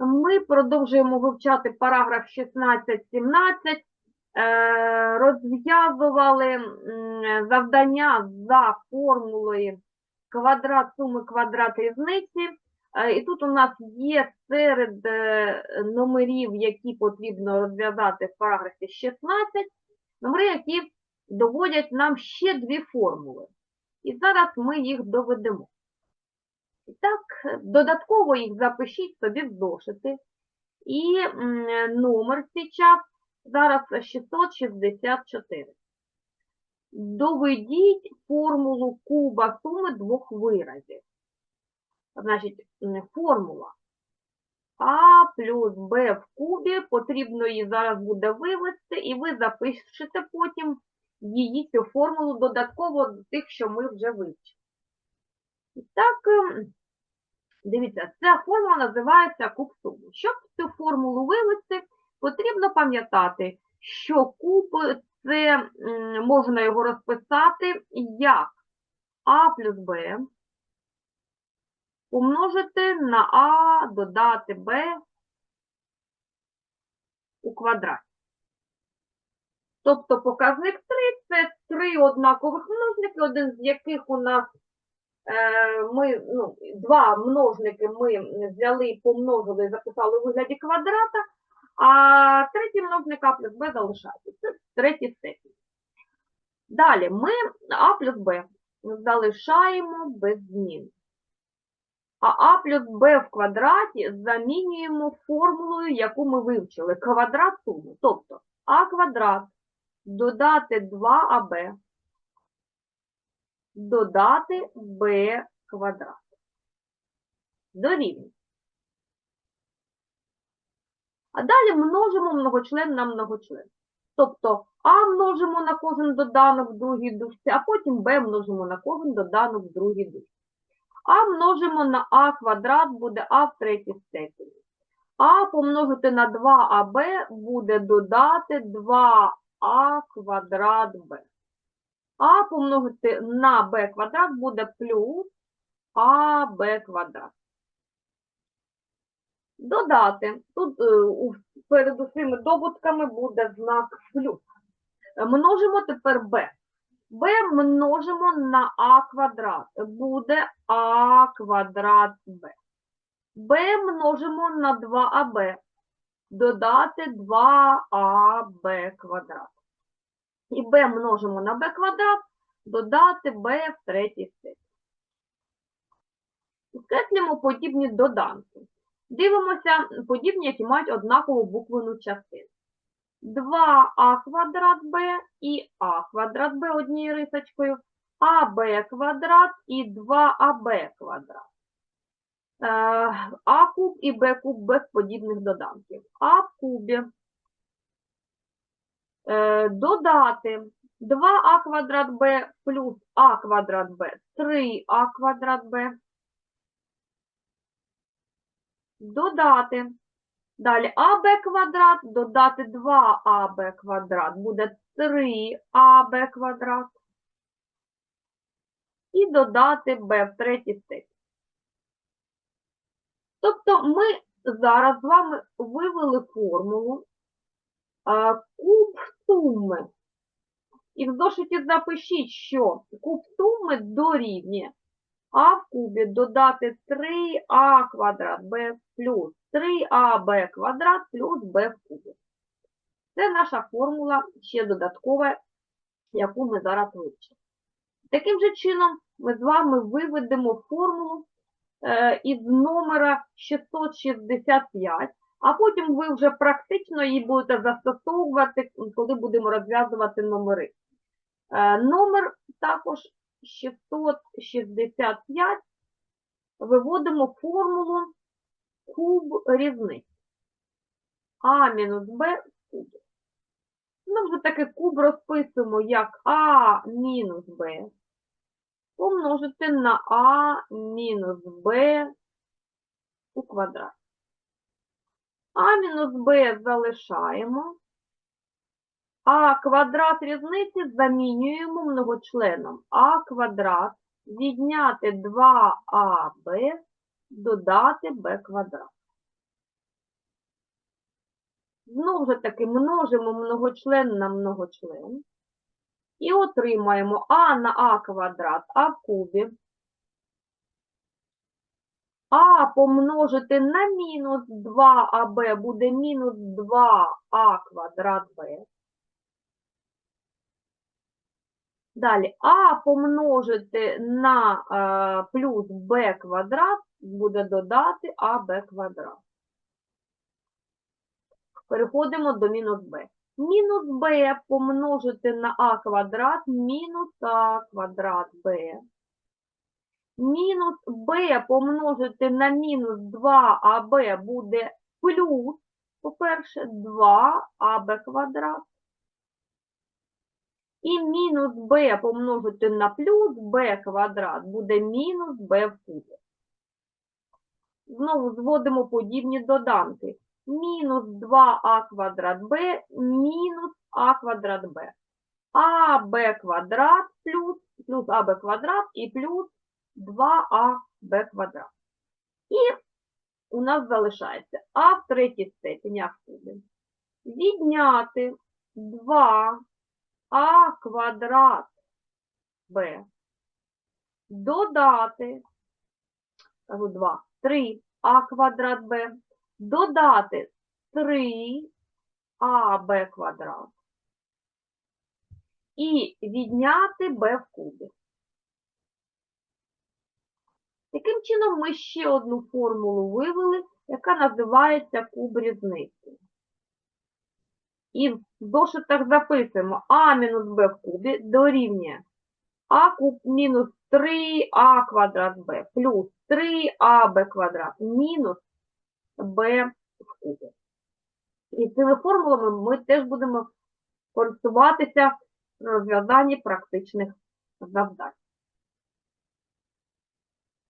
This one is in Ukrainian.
Ми продовжуємо вивчати параграф 16-17. Е, Розв'язували завдання за формулою квадрат суми квадрат різниці. Е, І тут у нас є серед е, номерів, які потрібно розв'язати в параграфі 16, номери, які доводять нам ще дві формули. І зараз ми їх доведемо. І так, додатково їх запишіть собі в зошити. І номер зараз зараз 664. Доведіть формулу куба суми двох виразів. Значить, формула А плюс Б в кубі, потрібно її зараз буде вивести, і ви запишете потім її цю формулу додатково до тих, що ми вже вивчили. Так, ем, дивіться, ця формула називається куб суми. Щоб цю формулу вивести, потрібно пам'ятати, що куб це можна його розписати як А плюс Б помножити на А додати Б у квадраті. Тобто показник 3 – це три однакових множники, один з яких у нас ми, ну, два множники ми взяли, помножили і записали у вигляді квадрата, а третій множник А плюс Б залишається. Це третій степінь. Далі ми А плюс Б залишаємо без змін. А А плюс Б в квадраті замінюємо формулою, яку ми вивчили. Квадрат суми. Тобто А квадрат додати 2АБ додати b квадрат. Дорівнює. А далі множимо многочлен на многочлен. Тобто А множимо на кожен доданок в другій дужці, а потім b множимо на кожен доданок в другій дужці. А множимо на А квадрат буде А в третій степені. А помножити на 2АБ буде додати 2А квадрат Б. А помножити на b квадрат буде плюс АБ квадрат. Додати. Тут е, перед усіми добутками буде знак плюс. Множимо тепер b. b множимо на а квадрат. Буде а квадрат b. b множимо на 2аб. Додати 2аб квадрат. І b множимо на b квадрат, додати b в третій степені. Скреслюємо подібні доданки. Дивимося подібні, які мають однакову буквену частину. 2а квадрат b і а квадрат b однією рисочкою, аб квадрат і 2аб квадрат. Е, А куб і Б куб без подібних доданків. А в кубі додати 2а квадрат b плюс а квадрат b, 3а квадрат b. Додати. Далі аб квадрат, додати 2аб квадрат, буде 3аб квадрат. І додати b в третій степені. Тобто ми зараз з вами вивели формулу куб суми. І в зошиті запишіть, що куб суми дорівнює а в кубі додати 3а квадрат b плюс 3аб квадрат плюс b в кубі. Це наша формула ще додаткова, яку ми зараз вивчимо. Таким же чином ми з вами виведемо формулу е, із номера 665, а потім ви вже практично її будете застосовувати, коли будемо розв'язувати номери. Е, Номер також 665 виводимо формулу куб різниці. А мінус Б в кубі. Ми вже таки куб розписуємо як А мінус Б помножити на А мінус Б у квадраті. А мінус Б залишаємо. А квадрат різниці замінюємо многочленом. А квадрат відняти 2АБ додати b квадрат. Знову ж таки множимо многочлен на многочлен. І отримаємо а на а квадрат, а в кубі. А помножити на мінус 2аб буде мінус 2а квадрат b. Далі а помножити на е, плюс b квадрат буде додати аб квадрат. Переходимо до мінус b. Мінус b помножити на а квадрат мінус а квадрат b. Мінус b помножити на мінус 2аб буде плюс, по-перше, 2аб квадрат. І мінус b помножити на плюс b квадрат буде мінус b в кубі. Знову зводимо подібні доданки. Мінус 2а квадрат b мінус а квадрат b. аб квадрат плюс, плюс аб квадрат і плюс 2аб квадрат. І у нас залишається а в третій степені а в кубі. Відняти 2 а квадрат b. Додати, 2, 3 а квадрат b. Додати 3 аб квадрат. І відняти b в кубі. Таким чином, ми ще одну формулу вивели, яка називається куб різниці. І в зошитах записуємо а мінус b в кубі дорівнює а куб мінус 3а квадрат b плюс 3аб квадрат мінус b в кубі. І цими формулами ми теж будемо користуватися в розв'язанні практичних завдань.